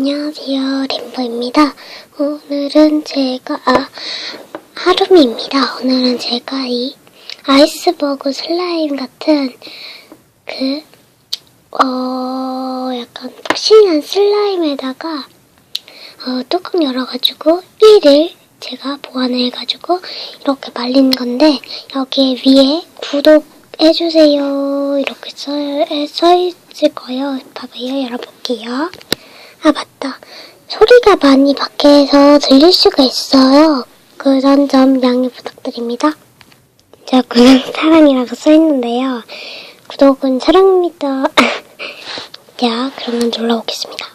안녕하세요, 림보입니다. 오늘은 제가, 아, 하루미입니다. 오늘은 제가 이 아이스버그 슬라임 같은 그, 어, 약간 푹신한 슬라임에다가, 어, 뚜껑 열어가지고 1일 제가 보관해가지고 이렇게 말린 건데, 여기에 위에 구독해주세요. 이렇게 써, 써 있을 거예요. 봐봐요. 열어볼게요. 아, 맞다. 소리가 많이 밖에서 들릴 수가 있어요. 그런 점 양해 부탁드립니다. 제가 그냥 사랑이라고 써있는데요. 구독은 사랑입니다. 자, 그러면 놀러 오겠습니다.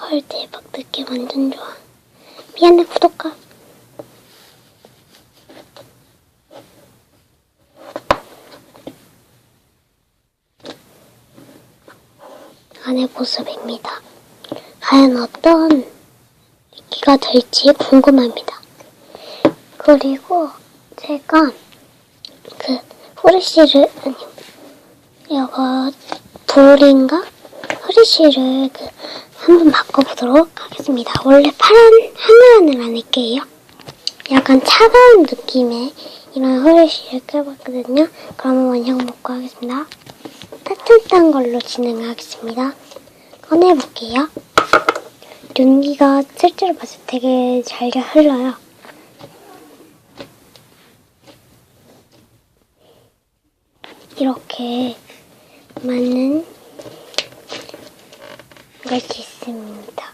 헐, 대박. 느낌 완전 좋아. 미안해, 구독 가. 안의 모습입니다. 과연 어떤 기가 될지 궁금합니다. 그리고 제가 그 후레쉬를 아니 이거 돌인가 후레쉬를 그 한번 바꿔보도록 하겠습니다. 원래 파란 하늘하늘 안 할게요. 약간 차가운 느낌의 이런 후레쉬를 껴봤거든요. 그러면 원형 먹고 하겠습니다. 따뜻한 걸로 진행하겠습니다. 꺼내볼게요. 윤기가 실제로 봤을 때 되게 잘 흘러요. 이렇게 많은 것이 있습니다.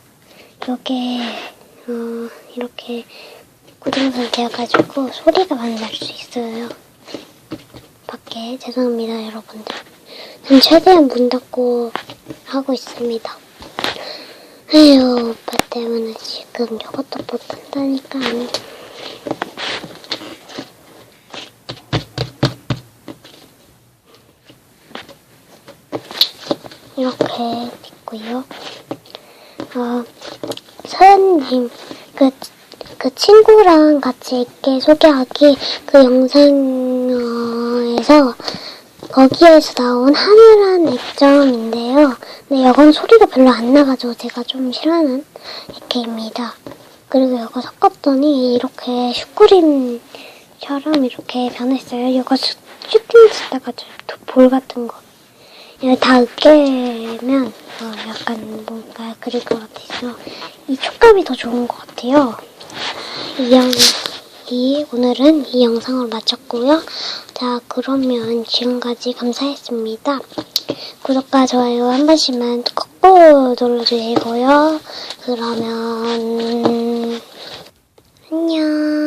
이게 어, 이렇게 고정선 되어가지고 소리가 많이 날 수 있어요. 밖에 죄송합니다 여러분들. 전 최대한 문 닫고 하고 있습니다. 에휴 오빠 때문에 지금 이것도 못한다니까. 이렇게 있고요. 어, 서연님, 그, 그 친구랑 같이 있게 소개하기 그 영상에서 거기에서 나온 하늘한 액정인데요. 근데 이건 소리가 별로 안 나가지고 제가 좀 싫어하는 액체입니다. 그리고 이거 섞었더니 이렇게 슈크림처럼 이렇게 변했어요. 이거 슈- 슈팅 쓰다가 볼 같은 거. 다 으깨면 어, 약간 뭔가 그릴 것 같아서 이 촉감이 더 좋은 것 같아요. 이, 영, 이 오늘은 이 영상을 마쳤고요. 자 그러면 지금까지 감사했습니다. 구독과 좋아요 한 번씩만 꼭 눌러주시고요. 그러면 안녕.